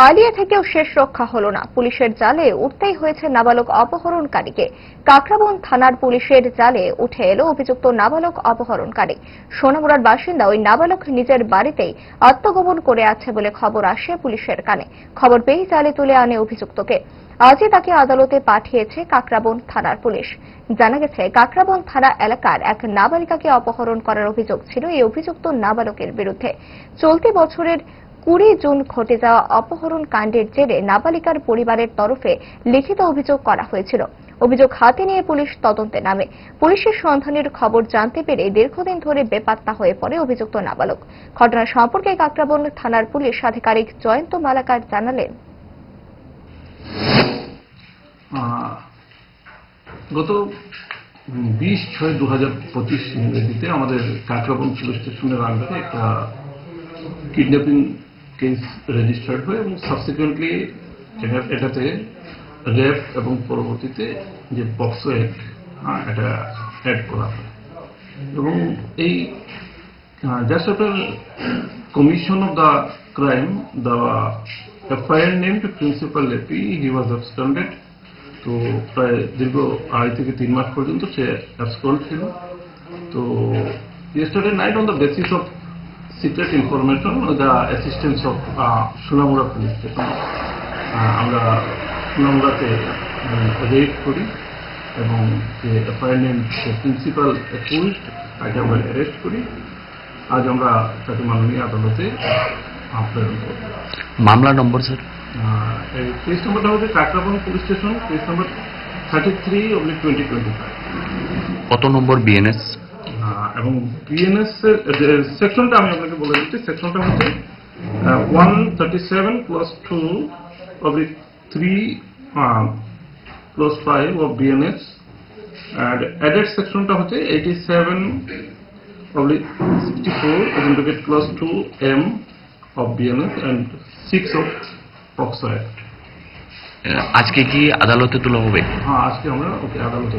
পালিয়ে থেকেও শেষ রক্ষা হলো না। পুলিশের জালে উঠতেই হয়েছে নাবালক অপহরণকারীকে। কাকরাবন থানার পুলিশের জালে উঠে এলো অভিযুক্ত নাবালক অপহরণকারী। সোনামুড়ার বাসিন্দা ওই নাবালক নিজের বাড়িতেই আত্মগোপন করে আছে বলে খবর আসে পুলিশের কানে। খবর পেয়েই জালে তুলে আনে অভিযুক্তকে। আজই তাকে আদালতে পাঠিয়েছে কাকরাবন থানার পুলিশ। জানা গেছে কাকরাবন থানা এলাকার এক নাবালিকাকে অপহরণ করার অভিযোগ ছিল এই অভিযুক্ত নাবালকের বিরুদ্ধে। চলতি বছরের কুড়ি জুন ঘটে যাওয়া অপহরণ কাণ্ডের জেরে নাবালিকার পরিবারের তরফে লিখিত অভিযোগ করা হয়েছিল। অভিযোগ হাতে নিয়ে পুলিশ তদন্তে নামে। পুলিশের সন্ধানের খবর জানতে পেরে দীর্ঘদিন ধরে বেপাত্তা হয়ে পড়ে অভিযুক্ত নাবালক। ঘটনা সম্পর্কে কাকরাবন থানার পুলিশ আধিকারিক জয়ন্ত মালাকার জানালেন। গত বিশ ছয় দু হাজার পঁচিশ ইংরেজিতে আমাদের কাকরাবন পুলিশ স্টেশনের আন্ডারে একটা কিডন্যাপিং কেস রেজিস্টার্ড হয় এবং সাবসিকুয়েন্টলি এটাতে রেপ এবং পরবর্তীতে যে পক্সো অ্যাক্ট এটা অ্যাড করা হয় এবং এই just after commission the crime, the FIR named Principal Lepi, he was absconded. তো প্রায় দীর্ঘ আড়াই থেকে তিন মাস পর্যন্ত সে অ্যাবসকন্ড ছিল তো yesterday night on the basis of secret information the assistance of Sonamura police station আমরা সোনামুড়াতে রেড করি এবং যে নেম প্রিন্সিপাল অ্যাকুইজ তাকে আমরা অ্যারেস্ট করি। আজ আমরা তাকে মাননীয় আদালতে প্রেরণ করব। মামলা নম্বর স্যার? এই কেস নম্বরটা হচ্ছে Kakraban police station case number thirty three oblique twenty twenty five কত নম্বর বিএনএস এবং বিএনএস এর সেকশনটা আমি আপনাকে বলে দিচ্ছি সেকশনটা হচ্ছে one thirty seven plus two oblique three plus five of BNS R added সেকশনটা হচ্ছে eighty seven oblique sixty four integrate plus two M of BNS and six of POCSO act আজকে কি আদালতে তোলা হবে? হ্যাঁ আজকে আমরা ওকে আদালতে